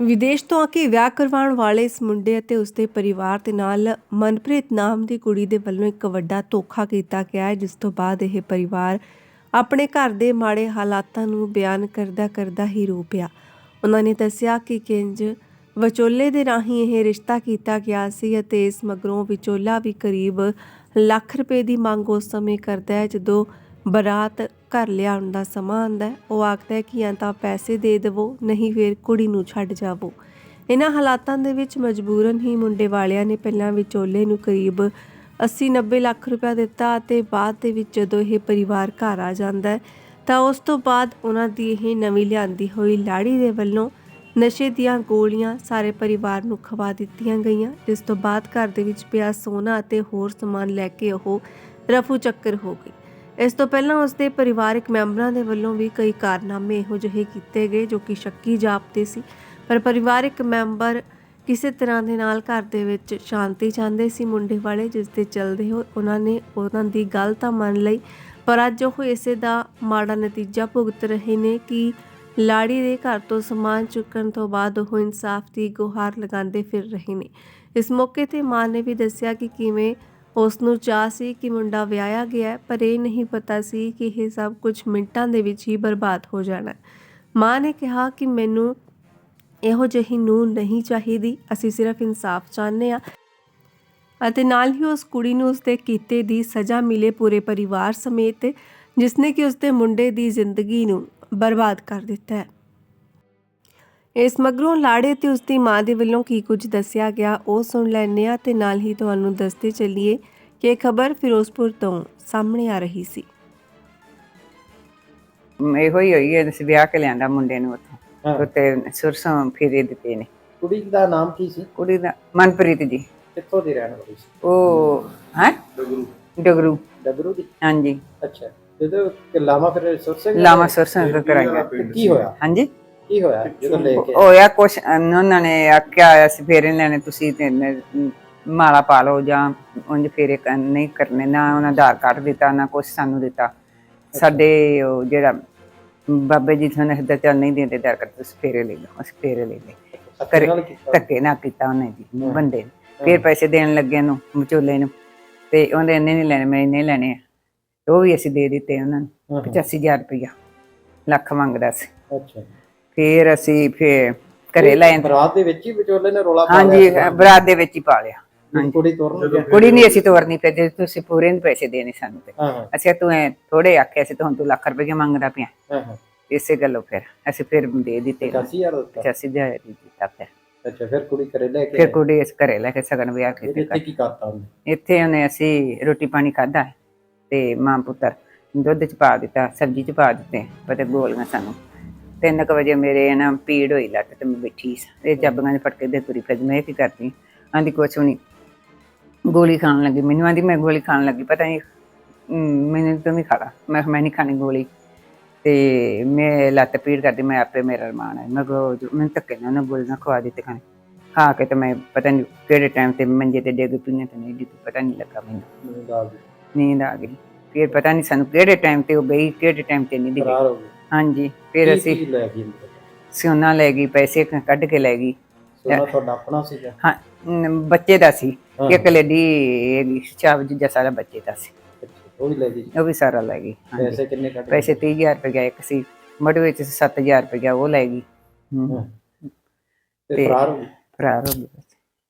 ਵਿਦੇਸ਼ ਤੋਂ ਆ ਕੇ ਵਿਆਹ ਕਰਵਾਉਣ ਵਾਲੇ ਇਸ ਮੁੰਡੇ ਅਤੇ ਉਸਦੇ ਪਰਿਵਾਰ ਦੇ ਨਾਲ ਮਨਪ੍ਰੀਤ ਨਾਮ ਦੀ ਕੁੜੀ ਦੇ ਵੱਲੋਂ ਇੱਕ ਵੱਡਾ ਧੋਖਾ ਕੀਤਾ ਗਿਆ ਹੈ, ਜਿਸ ਤੋਂ ਬਾਅਦ ਇਹ ਪਰਿਵਾਰ ਆਪਣੇ ਘਰ ਦੇ ਮਾੜੇ ਹਾਲਾਤਾਂ ਨੂੰ ਬਿਆਨ ਕਰਦਾ ਕਰਦਾ ਹੀ ਰੋ ਪਿਆ। ਉਹਨਾਂ ਨੇ ਦੱਸਿਆ ਕਿ ਕਿੰਜ ਵਿਚੋਲੇ ਦੇ ਰਾਹੀਂ ਇਹ ਰਿਸ਼ਤਾ ਕੀਤਾ ਗਿਆ ਸੀ ਅਤੇ ਇਸ ਮਗਰੋਂ ਵਿਚੋਲਾ ਵੀ ਕਰੀਬ ਲੱਖ ਰੁਪਏ ਦੀ ਮੰਗ ਉਸ ਸਮੇਂ ਕਰਦਾ ਹੈ, ਜਦੋਂ ਬਰਾਤ ਘਰ ਲਿਆਉਣ ਦਾ ਸਮਾਂ ਆਉਂਦਾ ਉਹ ਆਖਦਾ ਕਿ ਜਾਂ ਤਾਂ ਪੈਸੇ ਦੇ ਦੇਵੋ, ਨਹੀਂ ਫਿਰ ਕੁੜੀ ਨੂੰ ਛੱਡ ਜਾਵੋ। ਇਹਨਾਂ ਹਾਲਾਤਾਂ ਦੇ ਵਿੱਚ ਮਜਬੂਰਨ ਹੀ ਮੁੰਡੇ ਵਾਲਿਆਂ ਨੇ ਪਹਿਲਾਂ ਵਿਚੋਲੇ ਨੂੰ ਕਰੀਬ 80-90 ਲੱਖ ਰੁਪਏ ਦਿੱਤਾ ਅਤੇ ਬਾਅਦ ਦੇ ਵਿੱਚ ਜਦੋਂ ਇਹ ਪਰਿਵਾਰ ਘਰ ਆ ਜਾਂਦਾ ਤਾਂ ਉਸ ਤੋਂ ਬਾਅਦ ਉਹਨਾਂ ਦੀ ਇਹ ਨਵੀਂ ਲਿਆਂਦੀ ਹੋਈ ਲਾੜੀ ਦੇ ਵੱਲੋਂ ਨਸ਼ੇ ਦੀਆਂ ਗੋਲੀਆਂ ਸਾਰੇ ਪਰਿਵਾਰ ਨੂੰ ਖਵਾ ਦਿੱਤੀਆਂ ਗਈਆਂ, ਜਿਸ ਤੋਂ ਬਾਅਦ ਘਰ ਦੇ ਵਿੱਚ ਪਿਆ ਸੋਨਾ ਅਤੇ ਹੋਰ ਸਮਾਨ ਲੈ ਕੇ ਉਹ ਰਫੂ ਚੱਕਰ ਹੋ ਗਈ ਇਸ ਤੋਂ ਪਹਿਲਾਂ ਉਸਦੇ ਪਰਿਵਾਰਕ ਮੈਂਬਰਾਂ ਦੇ ਵੱਲੋਂ ਵੀ ਕਈ ਕਾਰਨਾਮੇ ਇਹੋ ਜਿਹੇ ਕੀਤੇ ਗਏ ਜੋ ਕਿ ਸ਼ੱਕੀ ਜਾਪਦੇ ਸੀ। ਪਰ ਪਰਿਵਾਰਕ ਮੈਂਬਰ ਕਿਸੇ ਤਰ੍ਹਾਂ ਦੇ ਨਾਲ ਘਰ ਦੇ ਵਿੱਚ ਸ਼ਾਂਤੀ ਚਾਹੁੰਦੇ ਸੀ, ਮੁੰਡੇ ਵਾਲੇ ਜਿਸ ਦੇ ਚਲਦੇ ਹੋ ਉਹਨਾਂ ਨੇ ਉਹਨਾਂ ਦੀ ਗੱਲ ਤਾਂ ਮੰਨ ਲਈ, ਪਰ ਅੱਜ ਉਹ ਇਸੇ ਦਾ ਮਾੜਾ ਨਤੀਜਾ ਭੁਗਤ ਰਹੇ ਨੇ ਕਿ ਲਾੜੀ ਦੇ ਘਰ ਤੋਂ ਸਮਾਨ ਚੁੱਕਣ ਤੋਂ ਬਾਅਦ ਉਹ ਇਨਸਾਫ ਦੀ ਗੁਹਾਰ ਲਗਾਉਂਦੇ ਫਿਰ ਰਹੇ ਨੇ। ਇਸ ਮੌਕੇ ਤੇ ਮਾਂ ਨੇ ਵੀ ਦੱਸਿਆ ਕਿ ਕਿਵੇਂ ਉਸ ਨੂੰ ਚਾਹ ਸੀ ਕਿ ਮੁੰਡਾ ਵਿਆਹਿਆ ਗਿਆ ਪਰ ਇਹ ਨਹੀਂ ਪਤਾ ਸੀ ਕਿ ਇਹ ਸਭ ਕੁਝ ਮਿੰਟਾਂ ਦੇ ਵਿੱਚ ਹੀ ਬਰਬਾਦ ਹੋ ਜਾਣਾ ਮਾਂ ਨੇ ਕਿਹਾ ਕਿ ਮੈਨੂੰ ਇਹੋ ਜਿਹੀ ਨੂੰ ਨਹੀਂ ਚਾਹੀਦੀ, ਅਸੀਂ ਸਿਰਫ ਇਨਸਾਫ ਚਾਹੁੰਦੇ ਆ ਅਤੇ ਨਾਲ ਹੀ ਉਸ ਕੁੜੀ ਨੂੰ ਉਸਦੇ ਕੀਤੇ ਦੀ ਸਜ਼ਾ ਮਿਲੇ ਪੂਰੇ ਪਰਿਵਾਰ ਸਮੇਤ, ਜਿਸਨੇ ਕਿ ਉਸਦੇ ਮੁੰਡੇ ਦੀ ਜ਼ਿੰਦਗੀ ਨੂੰ ਬਰਬਾਦ ਕਰ ਦਿੱਤਾ ਹੈ। ਇਸ ਮਗਰੋਂ ਲਾੜੇ ਤੇ ਉਸਦੀ ਮਾਂ ਦੇ ਵੱਲੋਂ ਕੀ ਕੁਝ ਦੱਸਿਆ ਗਿਆ ਉਹ ਸੁਣ ਲੈਂਦੇ ਆ ਤੇ ਨਾਲ ਹੀ ਤੁਹਾਨੂੰ ਦੱਸਦੇ ਚੱਲੀਏ ਕਿ ਇਹ ਖਬਰ ਫਿਰੋਜ਼ਪੁਰ ਤੋਂ ਸਾਹਮਣੇ ਆ ਰਹੀ ਸੀ। ਮ, ਇਹੋ ਹੀ ਹੋਈ ਹੈ ਅਸੀਂ ਵਿਆਹ ਕੇ ਲਿਆਂਦਾ ਮੁੰਡੇ ਨੂੰ ਉੱਥੋਂ। ਉੱਤੇ ਸੁਰਸੋਂ ਫਿਰੇ ਦਿੱਤੇ ਨੇ। ਕੁੜੀ ਦਾ ਨਾਮ ਕੀ ਸੀ? ਕੁੜੀ ਦਾ ਮਨਪ੍ਰੀਤ ਜੀ। ਕਿੱਥੋਂ ਦੀ ਰਹਿਣ ਵਾਲੀ ਸੀ? ਉਹ ਹੈ? ਡਗਰੂ। ਡਬਰੂ ਦੀ? ਹਾਂਜੀ। ਅੱਛਾ। ਜਦੋਂ ਕਿ ਲਾਮਾ ਫਿਰ ਸੁਰ ਸਿੰਘ ਲਾਮਾ ਸੁਰਸੋਂ ਤੇ ਕੀ ਹੋਇਆ? ਹਾਂਜੀ? ਕੀ ਹੋਇਆ? ਜਦੋਂ ਲੈ ਕੇ? ਹੋਇਆ ਕੁਛ ਉਹਨਾਂ ਨੇ ਆਖਿਆ ਹੋਇਆ ਸੀ ਫੇਰੇ ਲੈਣੇ ਤੁਸੀਂ ਤੇ ਨ- ਮਾਲਾ ਪਾ ਲਓ ਜਾਂ ਉਂਝ ਫੇਰੇ ਕ- ਨਹੀਂ ਕਰਨੇ ਨਾ ਉਹਨਾਂ ਆਧਾਰ ਕਾਰਡ ਦਿੱਤਾ ਨਾ ਕੁਛ ਸਾਨੂੰ ਦਿੱਤਾ। ਸਾਡੇ ਉਹ ਜਿਹੜਾ ਬਾਬੇ ਜੀ ਤੁਹਾਨੂੰ ਹੱਦ ਚੱਲ ਨਹੀਂ ਦਿੰਦੇ ਆਧਾਰ ਕਾਰਡ ਤੁਸੀਂ ਫੇਰੇ ਲੈ ਲਓ ਅਸੀਂ ਫੇਰੇ ਲੈ ਲਏ। ਧੱਕੇ ਕਰੇ ਨਾਲ ਕੀਤਾ? ਧੱਕੇ ਨਾ ਕੀਤਾ ਉਹਨੇ ਜੀ ਬੰਦੇ ਨੇ। ਫਿਰ ਪੈਸੇ ਦੇਣ ਲੱਗੇ ਨੂੰ ਵਿਚੋਲੇ ਨੂੰ। ਤੇ ਉਹਦੇ ਇੰਨੇ ਨਹੀਂ ਲੈਣੇ ਮੈਂ ਇੰਨੇ ਲੈਣੇ ਆ। ਤੇ ਉਹ ਵੀ ਅਸੀਂ ਦੇ ਦਿੱਤੇ ਉਹਨਾਂ ਨੂੰ ਹਾਂ, ਹਾਂ। 85000 ਰੁਪਇਆ ਲੱਖ ਮੰਗਦਾ ਸੀ। ਅੱਛਾ। ਫਿਰ ਅਸੀਂ ਫਿਰ ਘਰੇ ਲੈ ਆਂਦੇ ਬਰਾਤ ਦੇ ਵਿੱਚ ਹੀ ਵਿਚੋਲੇ ਨੇ ਰੋਲਾ ਪਾ ਹਾਂਜੀ ਬਰਾਤ ਦੇ ਵਿੱਚ ਹੀ ਪਾ ਲਿਆ। ਹਾਂਜੀ। ਕੁੜੀ ਤੋਰਨ ਗਿਆ। ਕੁੜੀ ਨਹੀਂ ਅਸੀਂ ਤੋਰਨੀ ਤੇ ਜੇ ਤੁਸੀਂ ਪੂਰੇ ਨਹੀਂ ਪੈਸੇ ਦੇਣੇ ਸਾਨੂੰ ਤੇ। ਹਾਂ ਹਾਂ। ਅਸੀਂ ਤੂੰ ਐ ਥੋੜੇ ਆਖਿਆ ਸੀ ਤੂੰ ਤੂੰ ਲੱਖ ਰੁਪਏ ਮੰਗਦਾ ਪਿਆ। ਹਾਂ ਹਾਂ। ਇਸੇ ਗੱਲੋਂ ਫਿਰ ਅਸੀਂ ਫਿਰ ਦੇ ਦਿੱਤੇ। 81000 ਦਿੱਤਾ। 85000 ਦੀ ਦਿੱਤਾ ਫਿਰ। ਅੱਛਾ ਫਿਰ ਕੁੜੀ ਘਰੇ ਲੈ ਕੇ ਫਿਰ ਆਏ। ਕੁੜੀ ਇਸ ਘਰੇ ਲੈ ਕੇ ਸਗਨ ਵਿਆਹ ਇਹਦੇ ਕੀਤੇ ਇੱਥੇ ਕੀ ਕਰਤਾ ਉਹਨੇ? ਇੱਥੇ ਉਹਨੇ ਅਸੀਂ ਰੋਟੀ ਪਾਣੀ ਖਾਦਾ ਤੇ ਮਾਂ ਪੁੱਤਰ ਦੁੱਧ ਚ ਪਾ ਦਿੱਤਾ ਸਬਜ਼ੀ ਚ ਪਾ ਦਿੱਤੇ ਪਤੇ ਗੋਲੀਆਂ ਸਾਨੂੰ। ਤਿੰਨ ਕੁ ਵਜੇ ਮੇਰੇ ਨਾ ਪੀੜ ਹੋਈ ਲੱਤ ਤੇ ਮੈਂ ਬੈਠੀ ਸੀ। ਇਹ ਚਾਬੀਆਂ ਦੇ ਫਟਕੇ ਦੇ ਤੁਰੀ ਫਿਰ ਮੈਂ ਇਹ ਕੀ ਕਰਦੀ? ਆਂਦੀ ਕੁਛ ਨਹੀਂ ਗੋਲੀ ਖਾਣ ਲੱਗੀ ਮੈਨੂੰ। ਆਂਦੀ ਮੈਂ ਗੋਲੀ ਖਾਣ ਲੱਗੀ ਪਤਾ ਨਹੀਂ ਮੈਨੂੰ ਤੂੰ ਵੀ ਖਾ ਲਾ। ਮੈਂ ਮੈਂ ਨਹੀਂ ਖਾਣੀ ਗੋਲੀ। ਤੇ ਮੈਂ ਲੱਤ ਪੀੜ ਕਰਦੀ ਮੈਂ ਆਪੇ ਮੇਰਾ ਰਮਾਨ ਹੈ। ਮੈਂ ਕੋ ਮੈਂ ਧੱਕੇ ਨਾਲ ਉਹਨੇ ਗੋਲੀ ਨਾ ਖਵਾ ਦਿੱਤੀ ਖਾਣੇ। ਖਾ ਕੇ ਤੇ ਮੈਂ ਪਤਾ ਨਹੀਂ ਕਿਹੜੇ ਟਾਈਮ ਤੇ ਮੰਜੇ ਤੇ ਡਿੱਗ ਪਈ ਤੇ ਨਹੀਂ ਡਿੱਗ ਪਤਾ ਨਹੀਂ ਲੱਗਾ ਮੈਨੂੰ। ਨੀਂਦ ਆ ਗਈ। ਫਿਰ ਪਤਾ ਨਹੀਂ ਸਾਨੂੰ ਕਿਹੜੇ ਟਾਈਮ ਤੇ ਉਹ ਗਈ ਕਿਹੜੇ ਟਾਈਮ ਤੇ ਨਹੀਂ ਡਿੱਗੀ। ਹਾਂਜੀ ਫਿਰ ਕੀ ਅਸੀਂ ਕੀ ਲੈ ਗਈ? ਮਤਲਬ? ਸੋਨਾ ਲੈ ਗਈ ਪੈਸੇ ਕ- ਕੱਢ ਕੇ ਲੈ ਗਈ। ਸੋਨਾ ਤੁਹਾਡਾ ਆਪਣਾ ਸੀਗਾ? ਹਾਂ ਨ- ਬੱਚੇ ਦਾ ਸੀ। ਹਾਂ। ਇੱਕ ਲੇਡੀ ਹੈਗੀ ਚਾਬ ਜਿਹਾ ਸਾਰਾ ਬੱਚੇ ਦਾ ਸੀ। ਅੱਛਾ, ਉਹ ਵੀ ਲੈ ਗਈ? ਉਹ ਵੀ ਸਾਰਾ ਲੈ ਗਈ ਹਾਂਜੀ। ਪੈਸੇ ਕਿੰਨੇ ਕੱਢ ਪੈਸੇ 30000 ਰੁਪਏ ਇੱਕ ਸੀ ਮੜ ਵਿੱਚ 7000 ਰੁਪਏ ਉਹ ਲੈ ਗਈ। ਹਾਂ। ਤੇ ਤੇ- ਫਰਾਰ ਹੋ ਗਈ? ਫਰਾਰ ਹੋ ਗਈ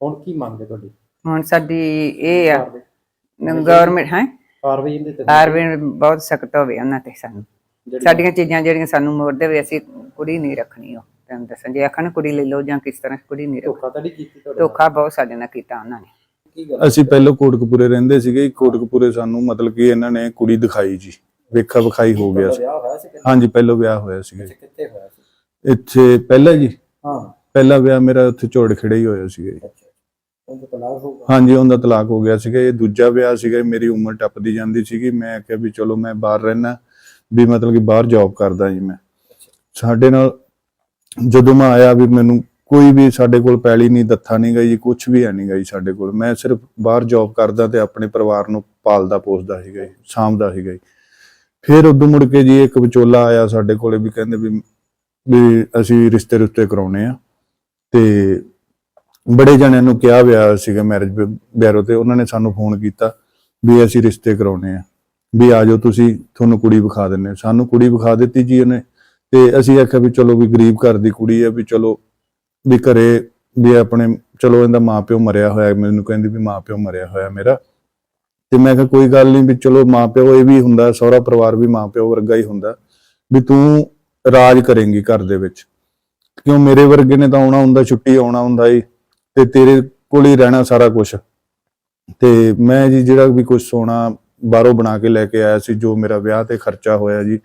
ਹੁਣ ਕੀ ਮੰਗਦੇ ਤੁਹਾਡੀ? ਹੁਣ ਸਾਡੀ ਇਹ ਆ ਕਾਰਵਾਈ? ਗਵਰਨਮੈਂਟ ਹੈ? ਕਾਰਵਾਈ ਇਹਦੇ ਤੇ ਬਹੁਤ ਸਖਤ ਹੋਵੇ ਉਹਨਾਂ ਤੇ ਸਾਨੂੰ। ਸਾਡੀਆਂ ਚੀਜ਼ਾਂ ਜਿਹੜੀਆਂ ਸਾਨੂੰ ਮੋੜ ਦੇਵੇ ਅਸੀਂ ਕੁੜੀ ਨਹੀਂ ਰੱਖਣੀ ਉਹ। ਤੈਨੂੰ ਦੱਸਾਂ ਜੇ ਆਖਣ ਕੁੜੀ ਲੈ ਲਓ ਜਾਂ ਕਿਸ ਤਰ੍ਹਾਂ ਕੁੜੀ ਨਹੀਂ ਰੱਖ ਧੋਖਾ ਤਾਂ ਨਹੀਂ ਕੀਤੀ ਤੁਹਾਡੇ? ਧੋਖਾ ਬਹੁਤ ਸਾਡੇ ਨਾਲ ਕੀਤਾ ਉਹਨਾਂ ਨੇ। ਕੀ ਗੱਲ ਅਸੀਂ ਪਹਿਲਾਂ ਕੋਟਕਪੂਰੇ ਰਹਿੰਦੇ ਸੀਗੇ ਕੋਟਕਪੂਰੇ ਸਾਨੂੰ ਮਤਲਬ ਕਿ ਇਹਨਾਂ ਨੇ ਕੁੜੀ ਦਿਖਾਈ ਜੀ। ਵੇਖਾ ਵਿਖਾਈ ਹੋ ਗਿਆ ਸੀ। ਵਿਆਹ ਹੋਇਆ ਸੀ ਕਿੱਥੇ ਹਾਂਜੀ ਪਹਿਲਾਂ ਵਿਆਹ ਹੋਇਆ ਸੀਗਾ ਜੀ। ਕਿੱਥੇ ਹੋਇਆ ਸੀ? ਇੱਥੇ ਪਹਿਲਾਂ ਜੀ। ਹਾਂ। ਪਹਿਲਾ ਵਿਆਹ ਮੇਰਾ ਉੱਥੇ ਝੋੜ ਖੜੇ ਹੀ ਹੋਇਆ ਸੀਗਾ ਜੀ। ਅੱਛਾ ਤਾਂ ਤਲਾਕ ਹੋਊਗਾ ਹਾਂਜੀ ਉਹਦਾ ਤਲਾਕ ਹੋ ਗਿਆ ਸੀਗਾ। ਇਹ ਦੂਜਾ ਵਿਆਹ ਸੀਗਾ ਮੇਰੀ ਉਮਰ ਟੱਪਦੀ ਜਾਂਦੀ ਸੀਗੀ। ਮੈਂ ਕਿਹਾ ਵੀ ਚਲੋ ਮੈਂ ਬਾਹਰ ਰਹਿਣਾ ਵੀ ਮਤਲਬ ਕਿ ਬਾਹਰ ਜੌਬ ਕਰਦਾ ਜੀ ਮੈਂ। ਸਾਡੇ ਨਾਲ ਜਦੋਂ ਮੈਂ ਆਇਆ ਵੀ ਮੈਨੂੰ ਕੋਈ ਵੀ ਸਾਡੇ ਕੋਲ ਪੈਲੀ ਨਹੀਂ, ਦੱਥਾ ਨਹੀਂ ਗਈ ਜੀ ਕੁਝ ਵੀ ਹੈ ਨਹੀਂ ਗਈ ਸਾਡੇ ਕੋਲ। ਮੈਂ ਸਿਰਫ ਬਾਹਰ ਜੌਬ ਕਰਦਾ ਤੇ ਆਪਣੇ ਪਰਿਵਾਰ ਨੂੰ ਪਾਲਦਾ ਪੋਸਦਾ ਸੀਗਾ ਸਾਂਭਦਾ ਸੀਗਾ ਜੀ। ਫਿਰ ਉਦੋਂ ਮੁੜ ਕੇ ਜੀ ਇੱਕ ਵਿਚੋਲਾ ਆਇਆ ਸਾਡੇ ਕੋਲੇ ਵੀ ਕਹਿੰਦੇ ਵੀ ਵੀ ਅਸੀਂ ਰਿਸ਼ਤੇ ਰੁਸ਼ਤੇ ਕਰਾਉਣੇ ਆ। ਤੇ ਬੜੇ ਜਣਿਆਂ ਨੂੰ ਕਿਹਾ ਵਿਆਹ ਸੀਗਾ ਮੈਰਿਜ ਬਿਊਰੋ ਤੇ, ਉਹਨਾਂ ਨੇ ਸਾਨੂੰ ਫੋਨ ਕੀਤਾ ਵੀ ਅਸੀਂ ਰਿਸ਼ਤੇ ਕਰਾਉਣੇ ਆ। ਵੀ ਆ ਜਾਓ, ਤੁਸੀਂ ਤੁਹਾਨੂੰ ਕੁੜੀ ਵਿਖਾ ਦਿੰਨੇ ਹਾਂ। ਸਾਨੂੰ ਕੁੜੀ ਵਿਖਾ ਦਿੱਤੀ ਜੀ ਉਹਨੇ। ਤੇ ਅਸੀਂ ਆਖਿਆ ਵੀ ਚਲੋ ਵੀ ਗਰੀਬ ਘਰ ਦੀ ਕੁੜੀ ਆ, ਵੀ ਚਲੋ ਵੀ ਘਰੇ ਵੀ ਆਪਣੇ, ਚਲੋ ਇਹਦਾ ਮਾਪਿਓ ਮਰਿਆ ਹੋਇਆ, ਮੈਨੂੰ ਕਹਿੰਦੀ ਵੀ ਮਾਪਿਓ ਮਰਿਆ ਹੋਇਆ ਮੇਰਾ। ਤੇ ਮੈਂ ਕਿਹਾ ਕੋਈ ਗੱਲ ਨਹੀਂ ਵੀ ਚਲੋ ਮਾਪਿਓ ਇਹ ਵੀ ਹੁੰਦਾ, ਸਹੁਰਾ ਪਰਿਵਾਰ ਵੀ ਮਾਪਿਓ ਵਰਗਾ ਹੀ ਹੁੰਦਾ, ਵੀ ਤੂੰ ਰਾਜ ਕਰੇਂਗੀ ਘਰ ਦੇ ਵਿੱਚ। ਕਿਉਂ ਮੇਰੇ ਵਰਗੇ ਨੇ ਤਾਂ ਆਉਣਾ ਹੁੰਦਾ, ਛੁੱਟੀ ਆਉਣਾ ਹੁੰਦਾ ਈ, ਤੇ ਤੇਰੇ ਕੋਲ ਹੀ ਰਹਿਣਾ ਸਾਰਾ ਕੁਝ ਤੇ ਮੈਂ ਜੀ ਜਿਹੜਾ ਵੀ ਕੁਝ ਸੋਨਾ ਬਾਹਰੋਂ ਬਣਾ ਕੇ ਲੈ ਕੇ ਆਇਆ ਸੀ, ਜੋ ਮੇਰਾ ਵਿਆਹ ਤੇ ਖਰਚਾ ਹੋਇਆ ਜੀ।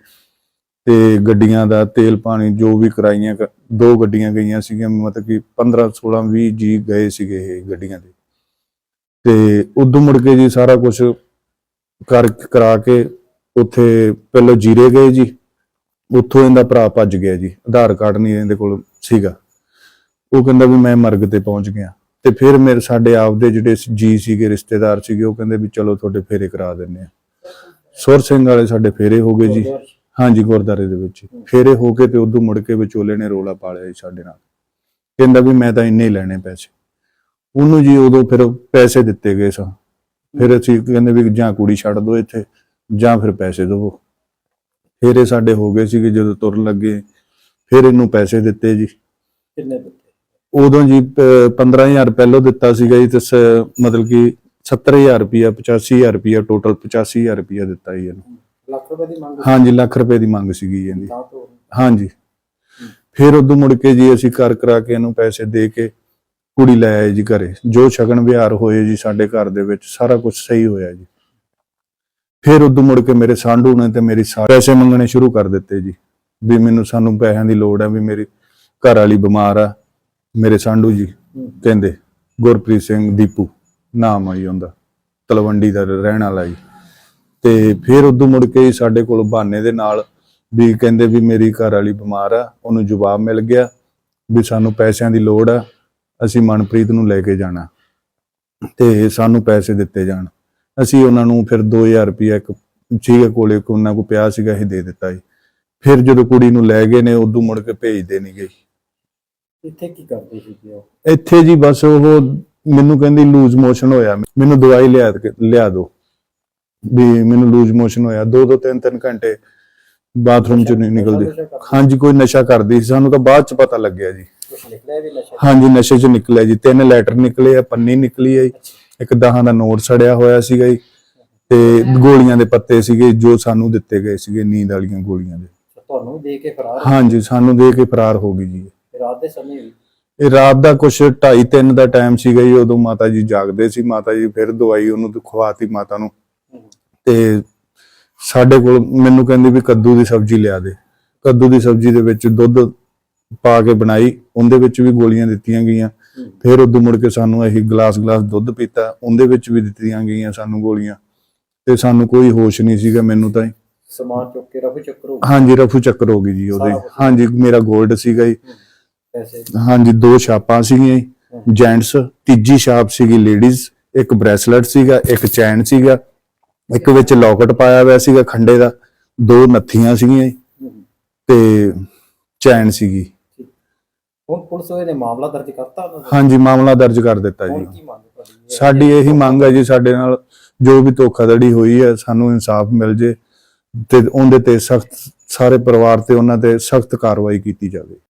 ਤੇ ਗੱਡੀਆਂ ਦਾ ਤੇਲ ਪਾਣੀ ਜੋ ਵੀ ਕਰਾਈਆਂ ਦੋ ਗੱਡੀਆਂ ਗਈਆਂ ਸੀਗੀਆਂ, ਮਤਲਬ ਕਿ 15 16 20 ਜੀ ਗਏ ਸੀਗੇ ਇਹ ਗੱਡੀਆਂ ਦੇ। ਤੇ ਉਦੋਂ ਮੁੜ ਕੇ ਜੀ ਸਾਰਾ ਕੁਝ ਕਰ, ਕਰਾ ਕੇ ਉੱਥੇ ਪਹਿਲਾਂ ਜੀਰੇ ਗਏ ਜੀ। ਉੱਥੋਂ ਇਹਦਾ ਭਰਾ ਭੱਜ ਗਿਆ ਜੀ। ਆਧਾਰ ਕਾਰਡ ਨਹੀਂ ਇਹਦੇ ਕੋਲ ਸੀਗਾ। ਉਹ ਕਹਿੰਦਾ ਵੀ ਮੈਂ ਮਰਗ ਤੇ ਪਹੁੰਚ ਗਿਆ। ਤੇ ਫਿਰ ਮੇਰੇ ਸਾਡੇ ਆਪਦੇ ਜਿਹੜੇ ਜੀ ਸੀਗੇ ਰਿਸ਼ਤੇਦਾਰ ਸੀਗੇ ਉਹ ਕਹਿੰਦੇ ਵੀ ਚਲੋ ਤੁਹਾਡੇ ਫੇਰੇ ਕਰਾ ਦਿੰਨੇ ਆ। ਸੁਰ ਸਿੰਘ ਵਾਲੇ ਸਾਡੇ ਫੇਰੇ ਹੋ ਗਏ ਜੀ। ਹਾਂਜੀ ਗੁਰਦਾਰੇ ਦੇ ਵਿੱਚ। ਫੇਰੇ ਹੋ ਕੇ ਤੇ ਉਦੋਂ ਮੁੜ ਕੇ ਵਿਚੋਲੇ ਨੇ ਰੋਲਾ ਪਾ ਲਿਆ ਜੀ ਸਾਡੇ ਨਾਲ। ਕਹਿੰਦਾ ਵੀ ਮੈਂ ਤਾਂ ਇੰਨੇ ਹੀ ਲੈਣੇ ਪੈਸੇ। ਉਹਨੂੰ ਜੀ ਉਦੋਂ ਫਿਰ ਪੈਸੇ ਦਿੱਤੇ ਗਏ ਸਾਂ। ਫਿਰ ਅਸੀਂ ਕਹਿੰਦੇ ਵੀ ਜਾਂ ਕੁੜੀ ਛੱਡ ਦਿਓ ਇੱਥੇ ਜਾਂ ਫਿਰ ਪੈਸੇ ਦਿਵੋ। ਫਿਰ ਸਾਡੇ ਹੋ ਗਏ ਸੀਗੇ ਜਦੋਂ ਤੁਰਨ ਲੱਗੇ। ਫਿਰ ਇਹਨੂੰ ਪੈਸੇ ਦਿੱਤੇ ਜੀ। ਕਿੰਨੇ ਉਦੋਂ ਜੀ ਪ- 15000 ਪਹਿਲੋਂ ਦਿੱਤਾ ਸੀਗਾ ਜੀ ਤੇ ਮਤਲਬ ਕਿ 70000 ਰੁਪਿਆ 85000 ਰੁਪਿਆ ਟੋਟਲ 85000 ਰੁਪਿਆ ਦਿੱਤਾ ਜੀ ਇਹਨੂੰ। ਲੱਖ ਰੁਪਏ ਦੀ ਮੰਗ ਹਾਂਜੀ ਲੱਖ ਰੁਪਏ ਦੀ ਮੰਗ ਸੀਗੀ ਜੀ ਇਹਦੀ। ਹਾਂਜੀ। ਫਿਰ ਉਦੋਂ ਮੁੜ ਕੇ ਜੀ ਅਸੀਂ ਕਰ ਕਰਾ ਕੇ ਇਹਨੂੰ ਪੈਸੇ ਦੇ ਕੇ ਕੁੜੀ ਲੈ ਆਏ ਜੀ ਘਰੇ। ਜੋ ਸ਼ਗਨ ਵਿਹਾਰ ਹੋਏ ਜੀ ਸਾਡੇ ਘਰ ਦੇ ਵਿੱਚ ਸਾਰਾ ਕੁਝ ਸਹੀ ਹੋਇਆ ਜੀ। ਫਿਰ ਉਦੋਂ ਮੁੜ ਕੇ ਮੇਰੇ ਸਾਂਢੂ ਨੇ ਤੇ ਮੇਰੀ ਸਾ- ਪੈਸੇ ਮੰਗਣੇ ਸ਼ੁਰੂ ਕਰ ਦਿੱਤੇ ਜੀ। ਵੀ ਮੈਨੂੰ ਸਾਨੂੰ ਪੈਸਿਆਂ ਦੀ ਲੋੜ ਹੈ ਵੀ ਮੇਰੀ ਘਰ ਵਾਲੀ ਬਿਮਾਰ ਆ। ਮੇਰੇ ਸਾਂਢੂ ਜੀ ਕਹਿੰਦੇ, ਗੁਰਪ੍ਰੀਤ ਸਿੰਘ ਦੀਪੂ, ਨਾਮ ਆ ਜੀ ਉਹਦਾ, ਤਲਵੰਡੀ ਦਾ ਰਹਿਣ ਵਾਲਾ ਜੀ। ਤੇ ਫਿਰ ਉਦੋਂ ਮੁੜ ਕੇ ਸਾਡੇ ਕੋਲ ਬਹਾਨੇ ਦੇ ਨਾਲ ਵੀ ਕਹਿੰਦੇ ਵੀ ਮੇਰੀ ਘਰ ਵਾਲੀ ਬਿਮਾਰ ਆ, ਉਹਨੂੰ ਜਵਾਬ ਮਿਲ ਗਿਆ ਵੀ ਸਾਨੂੰ ਪੈਸਿਆਂ ਦੀ ਲੋੜ ਆ, ਅਸੀਂ ਮਨਪ੍ਰੀਤ ਨੂੰ ਲੈ ਕੇ ਜਾਣਾ ਤੇ ਸਾਨੂੰ ਪੈਸੇ ਦਿੱਤੇ ਜਾਣ। ਅਸੀਂ ਉਹਨਾਂ ਨੂੰ ਫਿਰ 2000 ਰੁਪਇਆ ਇੱਕ ਸੀਗਾ ਕੋਲੇ ਕੋ ਉਹਨਾਂ ਕੋ ਪਿਆ ਸੀਗਾ ਇਹ ਦੇ ਦਿੱਤਾ ਜੀ। ਫਿਰ ਜਦੋਂ ਕੁੜੀ ਨੂੰ ਲੈ ਗਏ ਨੇ, ਉਦੋਂ ਮੁੜ ਕੇ ਭੇਜਦੇ ਨਹੀਂ ਗਏ। ਇੱਥੇ ਕੀ ਕਰਦੇ ਸੀ ਉਹ? ਇੱਥੇ ਜੀ ਬਸ ਉਹ ਮੈਨੂੰ ਕਹਿੰਦੀ ਲੂਜ਼ ਮੋਸ਼ਨ ਹੋਇਆ। ਮੈਨੂੰ ਦਵਾਈ ਲਿਆ ਕੇ ਲਿਆ ਦਿਓ। ਵੀ ਮੈਨੂੰ ਲੂਜ਼ ਮੋਸ਼ਨ ਹੋਇਆ। ਦੋ ਦੋ ਤਿੰਨ ਤਿੰਨ ਘੰਟੇ ਬਾਥਰੂਮ ਚ ਨਹੀਂ ਨਿਕਲਦੀ। ਨਸ਼ਾ ਕਰਦੀ? ਹਾਂਜੀ ਕੋਈ ਨਸ਼ਾ ਕਰਦੀ ਸੀ। ਸਾਨੂੰ ਤਾਂ ਬਾਅਦ ਚ ਪਤਾ ਲੱਗਿਆ ਜੀ। ਕੁਛ ਨਿਕਲਿਆ ਵੀ ਨਸ਼ਾ ਹਾਂਜੀ ਨਸ਼ੇ ਚ ਨਿਕਲਿਆ ਜੀ। ਤਿੰਨ ਲੈਟਰ ਨਿਕਲੇ ਆ ਪੰਨੀ ਨਿਕਲੀ ਆ ਜੀ। ਇੱਕ ਦਹਾਂ ਦਾ ਨੋਟ ਸੜਿਆ ਹੋਇਆ ਸੀਗਾ ਜੀ। ਤੇ ਗੋਲੀਆਂ ਦੇ ਪੱਤੇ ਸੀਗੇ ਜੋ ਸਾਨੂੰ ਦਿੱਤੇ ਗਏ ਸੀਗੇ ਨੀਂਦ ਵਾਲੀਆਂ ਗੋਲੀਆਂ ਦੇ। ਤੁਹਾਨੂੰ ਦੇ ਕੇ ਫਰਾਰ ਹਾਂਜੀ ਸਾਨੂੰ ਦੇ ਕੇ ਫਰਾਰ ਹੋ ਗਈ ਜੀ। ਰਾਤ ਦੇ ਸਮੇਂ ਵੀ? ਇਹ ਰਾਤ ਦਾ ਕੁਛ 2:30 3 ਦਾ ਟਾਈਮ ਸੀਗਾ ਜੀ ਉਦੋਂ ਮਾਤਾ ਜੀ ਜਾਗਦੇ ਸੀ ਮਾਤਾ ਜੀ ਫਿਰ ਦਵਾਈ ਉਹਨੂੰ ਖਵਾਤੀ ਮਾਤਾ ਨੂੰ। ਤੇ ਸਾਡੇ ਕੋਲ ਮੈਨੂੰ ਕਹਿੰਦੀ ਵੀ ਕੱਦੂ ਦੀ ਸਬਜ਼ੀ ਲਿਆ ਦੇ। ਕੱਦੂ ਦੀ ਸਬਜ਼ੀ ਦੇ ਵਿੱਚ ਦੁੱਧ ਪਾ ਕੇ ਬਣਾਈ ਉਹਦੇ ਵਿੱਚ ਵੀ ਗੋਲੀਆਂ ਦਿੱਤੀਆਂ ਗਈਆਂ। ਫਿਰ ਉਦੋਂ ਮੁੜ ਕੇ ਸਾਨੂੰ ਅਸੀਂ ਗਲਾਸ ਗਲਾਸ ਦੁੱਧ ਪੀਤਾ ਉਹਦੇ ਵਿੱਚ ਵੀ ਦਿੱਤੀਆਂ ਗਈਆਂ ਸਾਨੂੰ ਗੋਲੀਆਂ। ਤੇ ਸਾਨੂੰ ਕੋਈ ਹੋਸ਼ ਨਹੀਂ ਸੀਗਾ ਮੈਨੂੰ ਤਾਂ। ਸਮਾਨ ਚੁੱਕ ਕੇ ਰਫੂ ਚੱਕਰ ਹੋ ਗਏ, ਹਾਂਜੀ ਰਫੂ ਚੱਕਰ ਹੋ ਗਈ ਜੀ ਉਹਦੇ। ਹਾਂਜੀ ਮੇਰਾ 골ਡ ਸੀਗਾ ਜੀ। ਪੈਸੇ। ਹਾਂਜੀ ਦੋ ਛਾਪਾਂ ਸੀਗੀਆਂ ਜੈਂਟਸ ਤੀਜੀ ਛਾਪ ਸੀਗੀ ਲੇਡੀਜ਼ ਇੱਕ ਬ੍ਰੈਸਲੇਟ ਸੀਗਾ ਇੱਕ ਚੈਨ ਸੀਗਾ ਇੱਕ ਵਿੱਚ ਲੋਕਟ ਪਾਇਆ ਹੋਇਆ ਸੀਗਾ ਖੰਡੇ ਦਾ ਦੋ ਨੱਥੀਆਂ ਸੀਗੀਆਂ। ਤੇ ਚੈਨ ਸੀਗੀ। ਹੁਣ ਪੁਲਿਸ ਨੇ ਮਾਮਲਾ ਦਰਜ ਕਰਤਾ ਹਾਂਜੀ ਮਾਮਲਾ ਦਰਜ ਕਰ ਦਿੱਤਾ ਜੀ। ਸਾਡੀ ਇਹੀ ਮੰਗ ਹੈ ਜੀ ਸਾਡੇ ਨਾਲ ਜੋ ਵੀ ਧੋਖਾਧੜੀ ਹੋਈ ਹੈ ਸਾਨੂੰ ਇਨਸਾਫ ਮਿਲ ਜੇ ਤੇ ਉਹਦੇ ਤੇ ਸਖਤ ਸਾਰੇ ਪਰਿਵਾਰ ਤੇ ਉਹਨਾਂ ਤੇ ਸਖਤ ਕਾਰਵਾਈ ਕੀਤੀ ਜਾਵੇ।